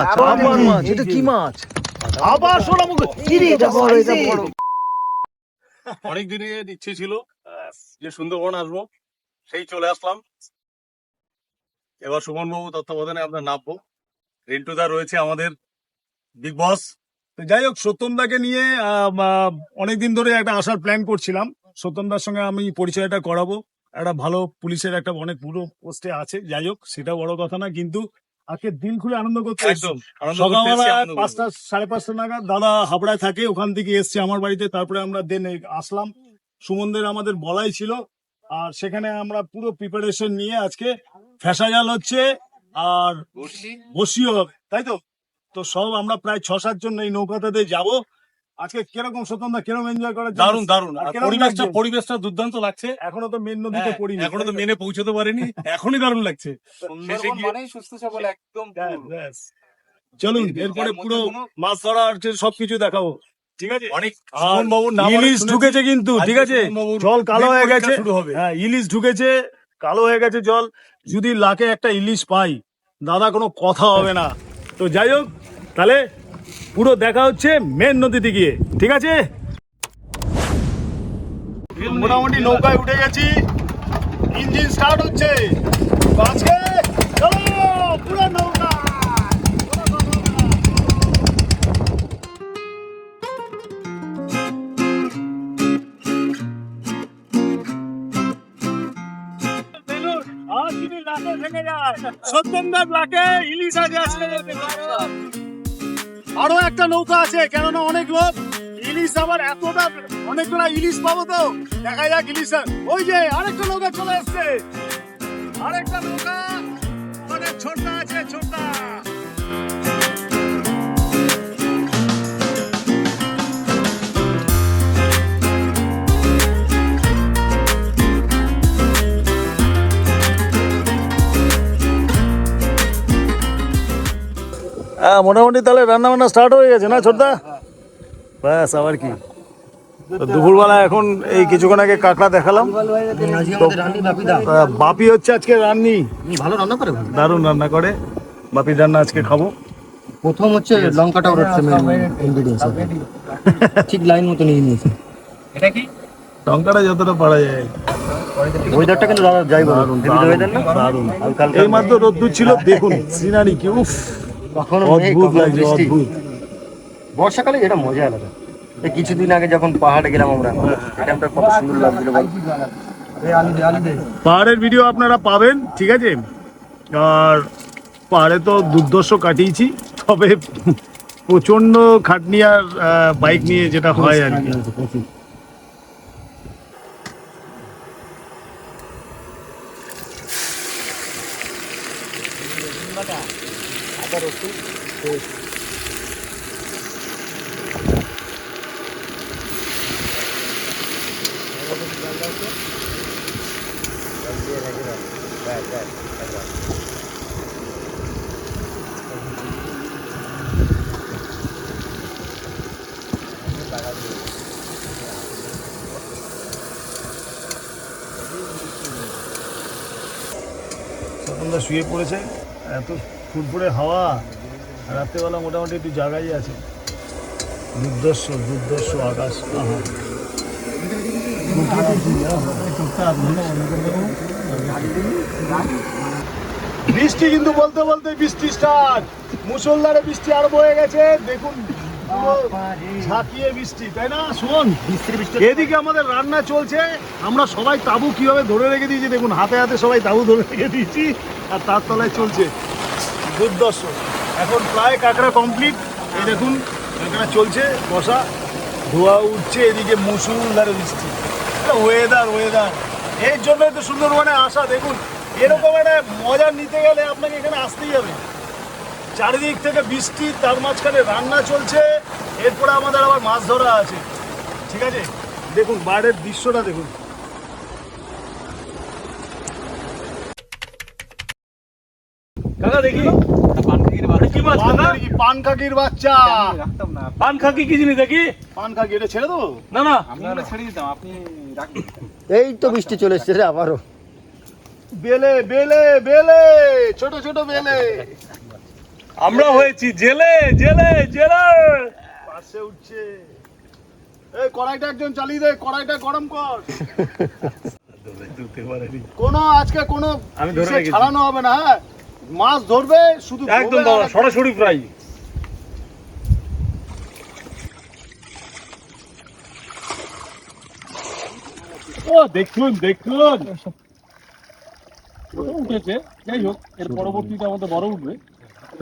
আবার এটা কি মাছ? আবার সোনামুখ এটা বড় এটা বড়। অনেক দিনের ইচ্ছে ছিল যে সুন্দরবন আসব সেই চলে আসলাম। এবার সুমন বাবু তত্ত্বাবধানে আমরা নামবো। রিন্টুদা রয়েছে আমাদের বিগ বস। তো যাই হোক সত্যমদাকে নিয়ে অনেকদিন ধরে একটা আসার প্ল্যান করছিলাম। সত্যমদার সঙ্গে আমি পরিচয়টা করাবো। একটা ভালো পুলিশের একটা অনেক পুরো পোস্টে আছে। যাই হোক সেটা বড় কথা না কিন্তু আজকে দিন খুলে আনন্দ করতে সকালবেলা। পাঁচটা সাড়ে পাঁচটা নাগাদ দাদা হাবড়ায় থাকে ওখান থেকে এসছে আমার বাড়িতে তারপরে আমরা দেন আসলাম। সুমনদের আমাদের বলাই ছিল আর সেখানে আমরা পুরো প্রিপারেশন নিয়ে আজকে ফেসা জাল হচ্ছে আর বসিও হবে তাই তো? তো সব আমরা প্রায় ছ সাত জন এই নৌকাটাতে যাব। আজকে কীরকম স্বতন্ত্র কীরকম এনজয় করার আর আর কীরকম পরিবেশটা পরিবেশটা দুর্দান্ত লাগছে। এখনও তো মেন নদীতে হ্যাঁ, পড়িনি। এখনও তো মেনে পৌঁছতে পারেনি। এখনই দারুণ লাগছে। সুস্থ সবল একদম ব্যাস, চলুন এরপরে পুরো মাছ ধরা যে সবকিছু দেখাবো। ঠিক আছে? অনেক ইলিশ ঢুকেছে কিন্তু ঠিক আছে? জল কালো হয়ে গেছে। শুরু হবে। হ্যাঁ ইলিশ ঢুকেছে কালো হয়ে গেছে জল। যদি লাকে একটা ইলিশ পাই দাদা কোনো কথা হবে না। তো যাই হোক তাহলে পুরো দেখা হচ্ছে মেন নদীতে গিয়ে ঠিক আছে? মোটামুটি নৌকায় উঠে গেছি। ইঞ্জিন স্টার্ট হচ্ছে। আজকে পুরো নৌকা। সত্যমদার লাকে ইলিশ আগে আসলে আরও একটা নৌকা আছে, কেননা অনেক লোক ইলিশ আবার এতটা, অনেকগুলা ইলিশ পাবো তো। দেখা যাক ইলিশ ওই যে আরেকটা নৌকা চলে এসছে। আরেকটা নৌকা অনেক ছোটটা আছে ছোটটা হ্যাঁ মোটামুটি তাহলে রান্না বান্না স্টার্ট হয়ে গেছে না ছোটদা? ব্যাস আবার কি? তো দুপুরবেলা এখন এই কিছুক্ষণ আগে কাঁকড়া দেখালাম। বাপি হচ্ছে আজকে রান্নি। ভালো রান্না করে দারুণ রান্না করে। বাপির রান্না আজকে খাব। প্রথম হচ্ছে লঙ্কাটা ওর হচ্ছে ঠিক লাইন মতো নিয়ে নিয়েছে। এটা কি? লঙ্কাটা যতটা পারা যায়। ওয়েদারটা কিন্তু দাদা যাই বলো দারুণ এই মাত্র রোদ্দুর ছিল দেখুন সিনারি কি উফ। কখনো অদ্ভুত লাগছে অদ্ভুত। বর্ষাকালে এটা মজা আলাদা। এই কিছুদিন আগে যখন পাহাড়ে গেলাম আমরা এটা কত সুন্দর লাগছিল বল পাহাড়ের ভিডিও আপনারা পাবেন ঠিক আছে? আর পাহাড়ে তো দুর্দর্শ কাটিয়েছি তবে প্রচণ্ড খাটনি আর বাইক নিয়ে যেটা হয় আর কি। শুয়ে পড়েছে। এত ফুরফুরে হাওয়া আর রাত্রেবেলা মোটামুটি একটু জায়গাই আছে। দুর্দর্শ দুর্দর্শ আকাশ আহা। বৃষ্টি কিন্তু বলতে বলতে বৃষ্টি স্টার্ট মুসলধারে বৃষ্টি আরম্ভ হয়ে গেছে। দেখুন ঝাঁকিয়ে বৃষ্টি তাই না? শোন এদিকে আমাদের রান্না চলছে। আমরা সবাই তাবু কীভাবে ধরে রেখে দিয়েছি দেখুন হাতে হাতে সবাই তাবু ধরে রেখে দিয়েছি। আর তার তলায় চলছে দুর্দর্শ। এখন প্রায় কাঁকড়া কমপ্লিট এই দেখুন, কাঁকড়া চলছে, বসা। ধোয়া উঠছে, এদিকে মুসুলধারে বৃষ্টি। ওয়েদার ওয়েদার এর জন্যই তো সুন্দরবনে আসা, দেখুন। এরকম একটা মজা নিতে গেলে আপনাকে এখানে আসতেই হবে। চারিদিক থেকে বৃষ্টি, তার মাঝখানে রান্না চলছে। এরপরে আমাদের আবার মাছ ধরা আছে। ঠিক আছে? দেখুন, বাইরের দৃশ্যটা দেখুন। কাকা দেখি। কি মাছ কাকা? পান কাকির বাচ্চা। রাখতাম না পান কাকি কি জিনিস দেখি? পান এটা ছেড়ে দেবো? না না। আমি ছেড়ে দিতাম আপনি এই তো বৃষ্টি চলে এসছে রে আবারও। বেলে বেলে বেলে ছোট ছোট বেলে। আমরা হয়েছি জেলে জেলে জেলে পাশে উঠছে। এই কড়াইটা একজন চালিয়ে দে কড়াইটা গরম কর। কোনো আজকে কোনো আমি ধরে ছাড়ানো হবে না হ্যাঁ? মাছ ধরবে শুধু একদম দাদা সরাসরি ফ্রাই। ও দেখুন দেখুন। উঠেছে যাই হোক এর পরবর্তীতে আমাদের বড় উঠবে।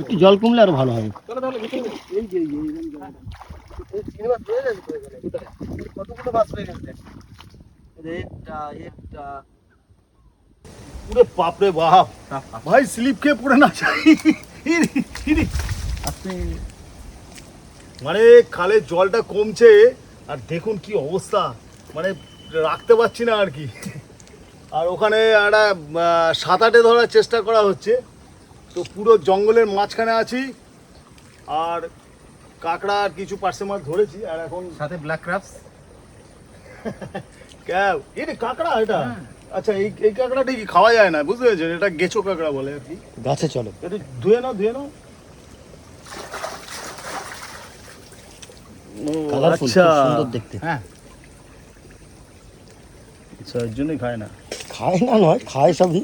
একটু জল কমলে আরও ভালো হবে। পুরো বাপরে বাপ। ভাই স্লিপ খেয়ে পড়ে না। মানে খালে জলটা কমছে আর দেখুন কি অবস্থা। মানে রাখতে পারছি না আর কি। আর ওখানে একটা সাঁতারে ধরার চেষ্টা করা হচ্ছে। তো পুরো জঙ্গলের মাঝখানে আছি। আর কাঁকড়া আর কিছু পার্সে মাছ ধরেছি আর এখন সাথে ব্ল্যাক ক্রাফস ক্যাব। এটা কাঁকড়া এটা? আচ্ছা এই এই কাঁকড়াটা কি খাওয়া যায় না বুঝতে পেরেছেন? এটা গেছো কাঁকড়া বলে আর কি। গাছে চলে। এটা ধুয়ে নাও ধুয়ে নাও। কালারফুল আচ্ছা। সুন্দর দেখতে। হ্যাঁ। আচ্ছা এর জন্যই খায় না। খায় না নয় খায় সবই।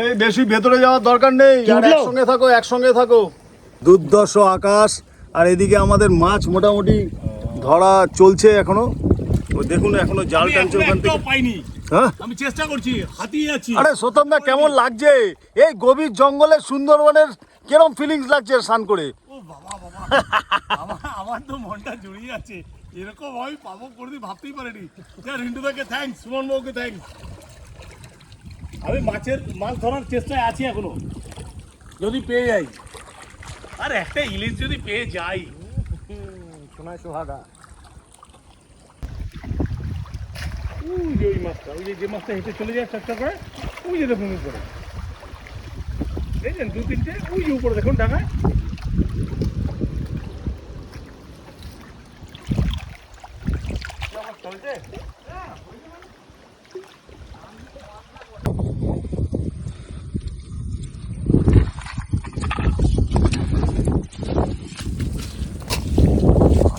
এই বেশি ভেতরে যাওয়ার দরকার নেই কি আর একসঙ্গে থাকো একসঙ্গে থাকো। আকাশ আর এদিকে আমাদের মাছ মোটামুটি ধরা চলছে এখনও। ও দেখুন এখনও জাল টানছে ওখান থেকে। পাইনি। আমি চেষ্টা করছি হাতিয়ে আছি আরে সোতম দা কেমন লাগছে? এই গভীর জঙ্গলে সুন্দরবনের কিরম ফিলিংস লাগছে স্নান করে? ও বাবা বাবা। আমার তো মনটা জড়িয়ে আছে এরকম আমি পাবো কোনোদিন ভাবতেই পারিনি। যা রিন্টুদাকে থ্যাঙ্কস সুমন বাবুকে থ্যাঙ্কস আমি মাছের মাছ ধরার চেষ্টায় আছি এখনও। যদি পেয়ে যাই। আর একটা ইলিশ যদি পেয়ে যাই। সোনায় সোহাগা। ওই যে ওই মাছটা ওই যে যে মাছটা হেঁটে চলে যায় চেষ্টা করে ওই যে দেখুন উপরে দেখছেন দু তিনটে ওই যে উপরে দেখুন ঢাকায় চলছে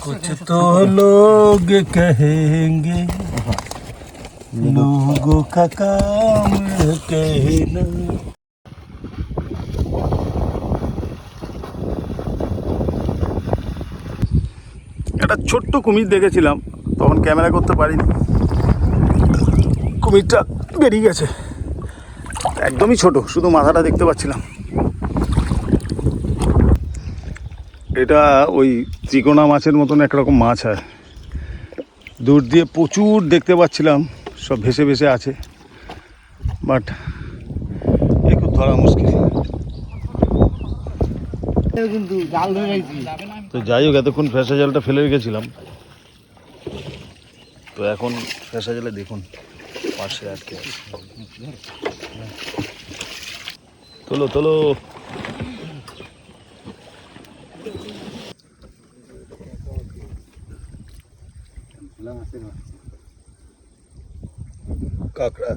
कुछ तो लोग कहेंगे लोगों का काम कहना একটা ছোট্ট কুমির দেখেছিলাম তখন ক্যামেরা করতে পারিনি কুমিরটা বেরিয়ে গেছে একদমই ছোট শুধু মাথাটা দেখতে পাচ্ছিলাম এটা ওই ত্রিকোণা মাছের মতন একরকম মাছ হয় দূর দিয়ে প্রচুর দেখতে পাচ্ছিলাম সব ভেসে ভেসে আছে বাট খুব ধরা মুশকিল। কিন্তু জাল ধরে গেছি তো যাই হোক এতক্ষণ ফ্যাসা জালটা ফেলে রেখেছিলাম। তো এখন ফ্যাসা জালে দেখুন পাশে আটকে আছে। তোলো তোলো। কাঁকড়া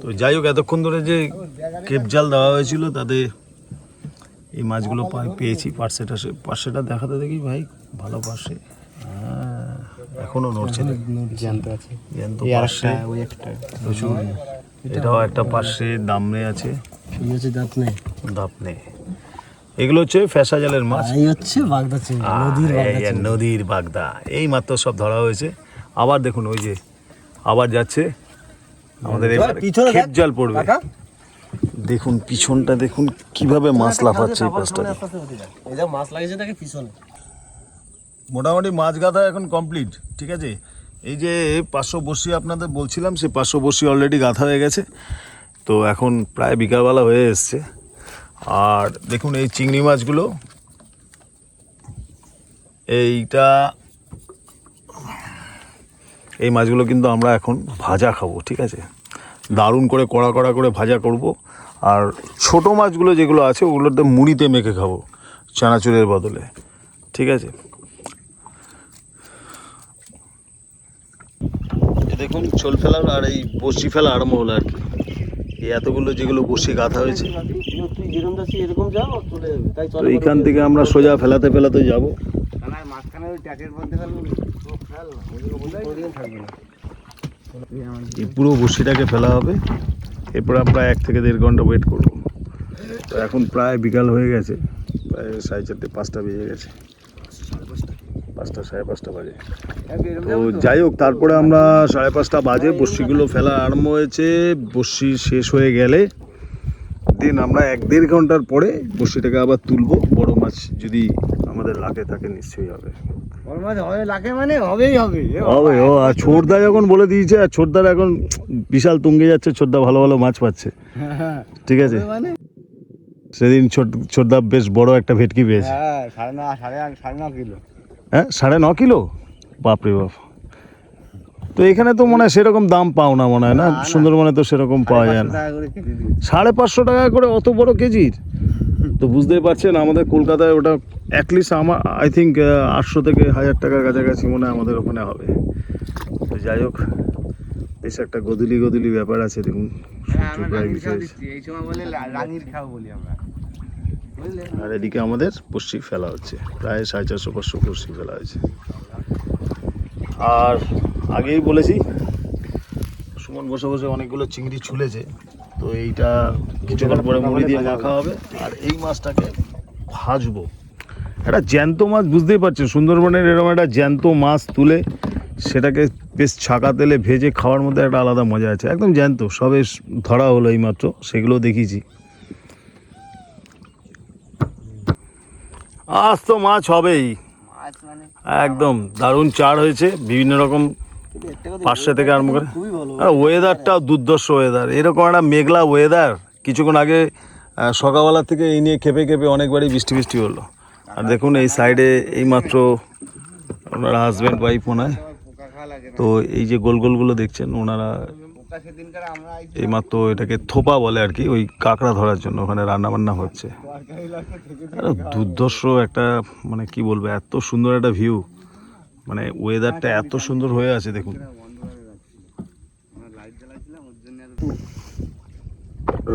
তো যাই হোক এতক্ষণ ধরে যে কেপ জাল দেওয়া হয়েছিল তাতে এই মাছগুলো পেয়েছি পার্সেটা সে পার্সেটা দেখাতে দেখি ভাই ভালো পার্সে হ্যাঁ, এখনও নড়ছে না। জানতে আছে। জ্যান্ত পার্সে ওই একটা। প্রচুর। এটাও একটা পার্সে দামনে আছে। এই হচ্ছে দাঁত নেই দাপনে এগুলো হচ্ছে ফ্যাসা জালের মাছ। এই হচ্ছে বাগদা চিংড়ি নদীর বাগদা নদীর বাগদা। এই মাত্র সব ধরা হয়েছে। আবার দেখুন ওই যে আবার যাচ্ছে। আমাদের খেপ জাল পড়বে। দেখুন পিছনটা দেখুন কীভাবে মাছ লাফাচ্ছে এই পাশটা মাছ লাগিয়েছে তাকে পিছনে? মোটামুটি মাছ গাঁথা এখন কমপ্লিট ঠিক আছে? এই যে পাঁচশো বসি আপনাদের বলছিলাম, সে পাঁচশো বসি অলরেডি গাঁথা হয়ে গেছে। তো এখন প্রায় বিকালবেলা হয়ে এসছে। আর দেখুন এই চিংড়ি মাছগুলো, এইটা, এই মাছগুলো কিন্তু আমরা এখন ভাজা খাব, ঠিক আছে? দারুণ করে কড়া কড়া করে ভাজা করব। আর ছোট মাছগুলো যেগুলো আছে, ওগুলোতে মুড়িতে মেখে খাব, চানাচুরের বদলে, ঠিক আছে? দেখুন, চোল ফেলার আর এই বসি ফেলা আরম্ভ হলো আর কি। এই এতগুলো যেগুলো বসি গাঁথা হয়েছে। এইখান থেকে আমরা সোজা ফেলাতে ফেলাতে যাব। এই পুরো বসিটাকে ফেলা হবে। এরপর আমরা এক থেকে দেড় ঘণ্টা ওয়েট করব। তো এখন প্রায় বিকাল হয়ে গেছে। প্রায় সাড়ে চারটে, পাঁচটা বেজে গেছে। পাঁচটা সাড়ে পাঁচটা বাজে। তো যাই হোক তারপরে আমরা সাড়ে পাঁচটা বাজে বস্যিগুলো ফেলা আরম্ভ হয়েছে বস্যি শেষ হয়ে গেলে দিন আমরা এক দেড় ঘণ্টার পরে বস্যিটাকে আবার তুলবো। বড় মাছ যদি আমাদের লাকে থাকে নিশ্চয়ই হবে। হবে লাগে মানে হবে। ও আর ছোটদা যখন বলে দিয়েছে আর ছোটদার এখন বিশাল তুঙ্গে যাচ্ছে ছোটদা ভালো ভালো মাছ পাচ্ছে। ঠিক আছে? মানে? সেদিন ছোট ছোটদা বেশ বড় একটা ভেটকি পেয়েছে। হ্যাঁ সাড়ে না সাড়ে সাড়ে ন কিলো। হ্যাঁ সাড়ে ন কিলো? বাপরে বাপ। তো এখানে তো মনে হয় সেরকম দাম পাও না মনে হয় না? সুন্দরবনে তো সেরকম পাওয়া যায় না। সাড়ে পাঁচশো টাকা করে অত বড় কেজির? তো বুঝতেই পারছেন আমাদের কলকাতায় ওটা অ্যাটলিস্ট আমার আই থিঙ্ক আটশো থেকে হাজার টাকার কাছাকাছি মনে হয় আমাদের ওখানে হবে। তো যাই হোক বেশ একটা গদুলি গদুলি ব্যাপার আছে দেখুন। এই সময় বলে রাঙির খাও বলি আমরা। আর এদিকে আমাদের পশ্চিম ফেলা হচ্ছে। প্রায় সাড়ে চারশো, পাঁচশো পশ্চিম ফেলা হয়েছে। আর আগেই বলেছি, সুমন বসে বসে অনেকগুলো চিংড়ি ছুলেছে। তো এইটা কিছুক্ষণ পরে মুড়ি দিয়ে মাখা হবে। আর এই মাছটাকে ভাজবো। একটা জ্যান্ত মাছ, বুঝতেই পারছেন সুন্দরবনের এরকম একটা জ্যান্ত মাছ তুলে সেটাকে বেশ ছাকা তেলে ভেজে খাওয়ার মধ্যে একটা আলাদা মজা আছে। একদম জ্যান্ত, সবে ধরা হলো এইমাত্র, সেগুলো দেখিয়েছি। আজ তো মাছ হবেই। মানে একদম দারুণ চার হয়েছে বিভিন্ন রকম পাঁচশো থেকে আরম্ভ করে। আর ওয়েদারটাও দুর্দর্শ ওয়েদার এরকম একটা মেঘলা ওয়েদার কিছুক্ষণ আগে সকালবেলা থেকে এই নিয়ে খেপে খেপে অনেকবারই বৃষ্টি বৃষ্টি হলো। আর দেখুন এই সাইডে এইমাত্র ওনারা হাজব্যান্ড ওয়াইফ না তো এই যে গোল গোলগুলো দেখছেন ওনারা এইমাত্র এটাকে থোপা বলে আর কি ওই কাঁকড়া ধরার জন্য ওখানে রান্না বান্না হচ্ছে। আরে দুর্দর্শ একটা মানে কি বলব এত সুন্দর একটা ভিউ মানে ওয়েদারটা এত সুন্দর হয়ে আছে দেখুন।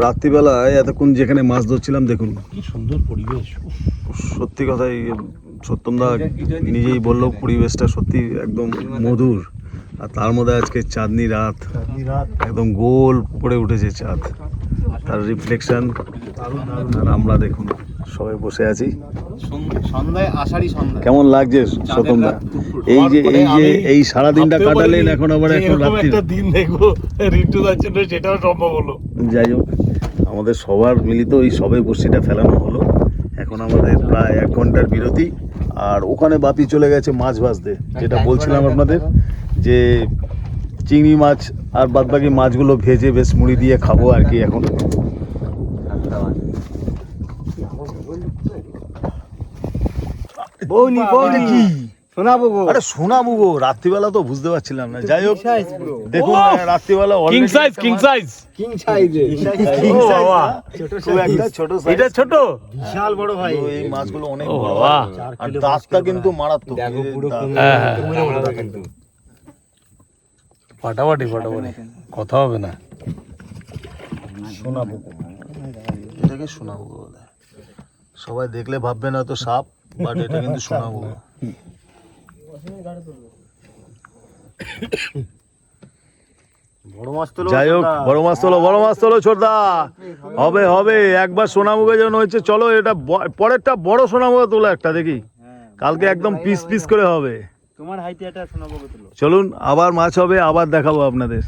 রাত্রিবেলায় এতক্ষণ যেখানে মাছ ধরছিলাম দেখুন। কি সুন্দর পরিবেশ সত্যি কথাই সত্যমদা নিজেই বলল পরিবেশটা সত্যি একদম মধুর। আর তার মধ্যে আজকে চাঁদনি রাত। একদম গোল পড়ে উঠেছে চাঁদ। তার রিফ্লেকশন আর আমরা দেখুন সবাই বসে আছি। কেমন লাগছে সত্যমদা এই যে এই যে এই সারা দিনটা কাটালেন এখন আবার এখন রাত্রি। দিন দেখব রিন্টু দার জন্য সেটাও সম্ভব হলো। যাই হোক আমাদের সবার মিলিত এই সবে বর্ষিটা ফেলানো হলো। এখন আমাদের প্রায় এক ঘণ্টার বিরতি। আর ওখানে বাপি চলে গেছে মাছ ভাজতে যেটা বলছিলাম আপনাদের। যে চিংড়ি মাছ আর বাদবাকি মাছগুলো ভেজে বেশ মুড়ি দিয়ে খাব আর কি এখন। বৌনি বৌনি। কি? শোনাবো গো। আরে শোনাবো গো রাত্রিবেলা তো বুঝতে পারছিলাম না। যাই হোক দেখুন রাত্রিবেলা king size king size king সাইজে ও বাবা, ছোট size। এটা ছোট? বিশাল বড় ভাই। এই মাছগুলো অনেক ও বড়। আর দাঁতটা কিন্তু মারাত্মক। দেখো পুরো দাঁত। হ্যাঁ, হ্যাঁ। কুমিরের কিন্তু। ফাটাফাটি ফাটাফাটি। কথা হবে না। শোনাবো। এটাকে শোনাবো বলে সবাই দেখলে ভাববে না তো সাপ বাট এটা কিন্তু শোনাবো। যাই হোক বড় মাছ তোলো বড় মাছ তোলো ছোটদা। হবে হবে একবার সোনামুখে যেন হয়েছে চলো এটা পরেরটা বড় সোনামুখে তোলো একটা দেখি। কালকে একদম পিস পিস করে হবে। তোমার হাইতে শোনাবো চলুন আবার মাছ হবে আবার দেখাবো আপনাদের।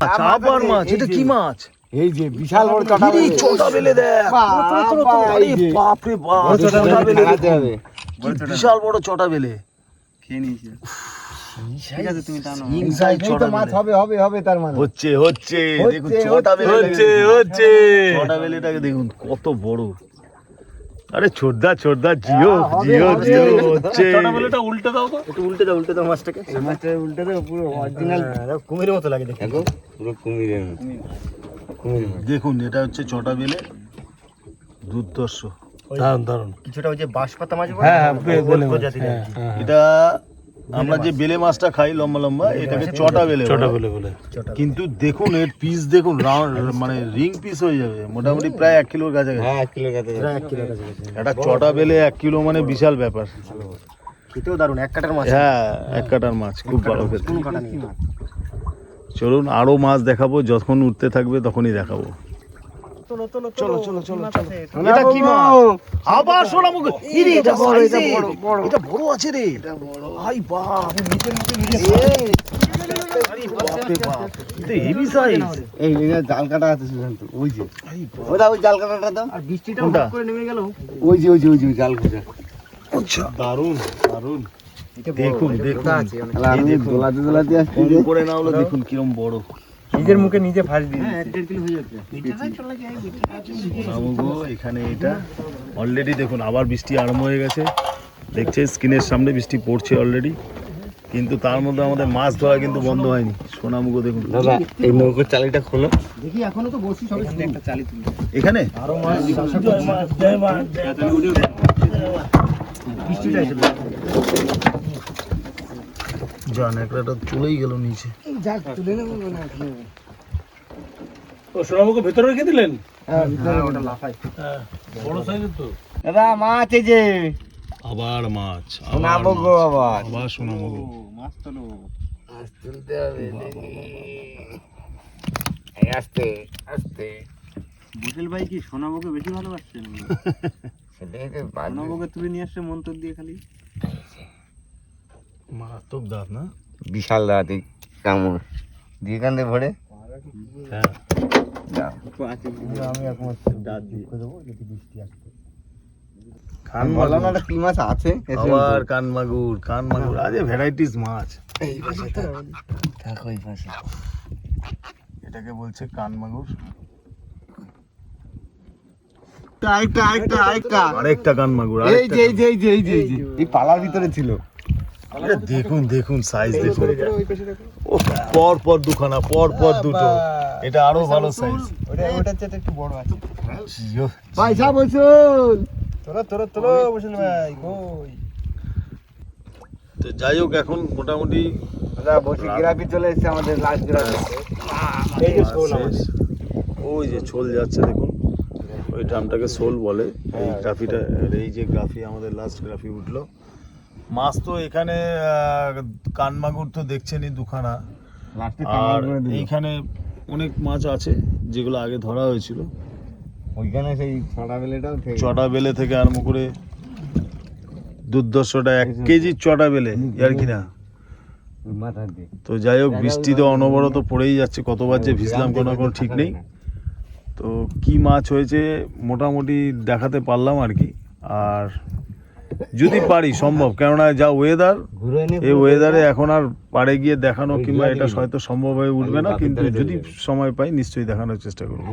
আচ্ছা আবার মাছ এটা কি মাছ? এই যে বিশাল বড় চটা এই ছোটা বেলে দেখ। আরে বাপ। রে বাপ বেলে বিশাল বড় চটা বেলে। খেয়ে নিয়েছি। বেলে। মানে। বেলে দেখুন কত বড়। আরে ছোটদা ছোটদা জিও জিও জিও হচ্ছে। ছোটবেলাটা উল্টে দাও তো। একটু উল্টে দাও উল্টে দাও মাছটাকে। মাছটা উল্টে দাও পুরো অরিজিনাল কুমিরের মতো লাগে দেখো পুরো কুমিরের কুমির দেখুন এটা হচ্ছে চটা বেলে দুর্দর্শ দারুণ দারুণ। কিছুটা ওই যে বাঁশপাতা মাছ হ্যাঁ হ্যাঁ হ্যাঁ। হ্যাঁ, হ্যাঁ। এটা আমরা যে বেলে মাছটা খাই লম্বা লম্বা এটাকে চটা বেলে ছোটা বলে। বলে। কিন্তু দেখুন এর পিস দেখুন রাউন্ড মানে রিং পিস হয়ে যাবে। মোটামুটি প্রায় এক কিলোর কাছাকাছি। প্রায় এক কিলোর কাছাকাছি। একটা চটা বেলে এক কিলো মানে বিশাল ব্যাপার। খেতেও দারুণ এক কাটার মাছ। হ্যাঁ এক কাটার মাছ খুব ভালো খেতে। চলুন আরও মাছ দেখাবো যখন উঠতে থাকবে তখনই দেখাবো। চলো চলো চলো চলো। এটা কি মাছ আবার সোনা মুখ। ইরে এটা বড় এটা বড় বড়। এটা বড় আছে রে। এটা বড়। আই বাপ। নিচে নিচে নিচে। আরে বাপ রে বাপ এটা হেভি সাইজ এই এই যে জাল কাটা আছে সুশান্ত ওই যে। আই বাপ। ওটা ওই জাল কাটাটা বৃষ্টিটা কোনটা? করে নেমে গেল। ওই যে ওই যে ওই যে ওই আচ্ছা। দারুণ দারুণ দেখুন দেখুন। দোলাতে দোলাতে আসছি। করে না হলো দেখুন কিরম বড়। নিজের মুখে নিজে ফাঁস দিয়ে হ্যাঁ হয়ে এখানে এটা অলরেডি দেখুন আবার বৃষ্টি আরম্ভ হয়ে গেছে। দেখছে স্ক্রিনের সামনে বৃষ্টি পড়ছে অলরেডি কিন্তু তার মধ্যে আমাদের মাছ ধরা কিন্তু বন্ধ হয়নি। সোনামুগো দেখুন। দাদা এই নৌকোর চালিটা খোলো। দেখি এখনও তো বসি সবে একটা চালি তুলি। এখানে? আরও মাছ বৃষ্টিটা এসে জান একটা চলেই গেল নিচে। যাক তুলে নেব ও সোনামুখো ভেতরে রেখে দিলেন? হ্যাঁ ভিতরে ওটা লাফাই হ্যাঁ বড় সাইজের তো। দাদা মাছ এই যে। আবার মাছ শোনাবো গো আবার। আবার সোনামুগো মাছ তুলতে হবে এই আস্তে আস্তে। বুটেল ভাই কি সোনাবকে বেশি ভালোবাসছেন? সেটাই তো তুলে নিয়ে আসছে মন্তর দিয়ে খালি। মারাত্মক দাঁত না? বিশাল রাত এই কামড়। দিয়ে কান্দে ভরে? হ্যাঁ। আমি এখন দাঁত দিয়ে দেবো যদি বৃষ্টি আসবে কান বললাম কি মাছ আছে? আবার কান মাগুর কান মাগুর। আজ ভ্যারাইটিস মাছ। এই পাশে থাকো। এই পাশে। এটাকে বলছে কান মাগুর। আরেকটা আরেকটা আরেকটা। আরেকটা কান মাগুর এই যে এই যে। এই যে এই যে। এই পালার ভিতরে ছিল। দেখুন দেখুন সাইজ দেখুন। পর পর দুখানা। পর পর দুটো। এটা আরও ভালো সাইজ ওটা চেয়ে একটু বড় আছে। পয়সা বসুন তোরা তোরা তোরা বসুন ভাই কই? তো যাই হোক এখন মোটামুটি দাদা বসি গ্রাফি চলে এসেছে আমাদের লাস্ট গ্রাফি। এই যে শোল ওই যে ছোল যাচ্ছে দেখুন। ওই ড্রামটাকে সোল বলে। এই গ্রাফিটা এই যে গ্রাফি আমাদের লাস্ট গ্রাফি উঠল। মাছ তো এখানে কানমাগুর তো দেখছেনই দুখানা। আর এইখানে অনেক মাছ আছে যেগুলো আগে ধরা হয়েছিল। ওইখানে সেই ছড়া বেলেটাও চটা বেলে থেকে আরম্ভ করে দুর্দশটা এক কেজি চটা বেলে আর কি না? তো যাই হোক বৃষ্টি তো অনবরত পড়েই যাচ্ছে কতবার যে ভিজলাম কোনো কোনো ঠিক নেই। তো কি মাছ হয়েছে মোটামুটি দেখাতে পারলাম আর কি। আর যদি পারি সম্ভব। কেননা যা ওয়েদার এই ওয়েদারে এখন আর পাড়ে গিয়ে দেখানো কিংবা এটা হয়তো সম্ভব হয়ে উঠবে না কিন্তু যদি সময় পাই নিশ্চয়ই দেখানোর চেষ্টা করব।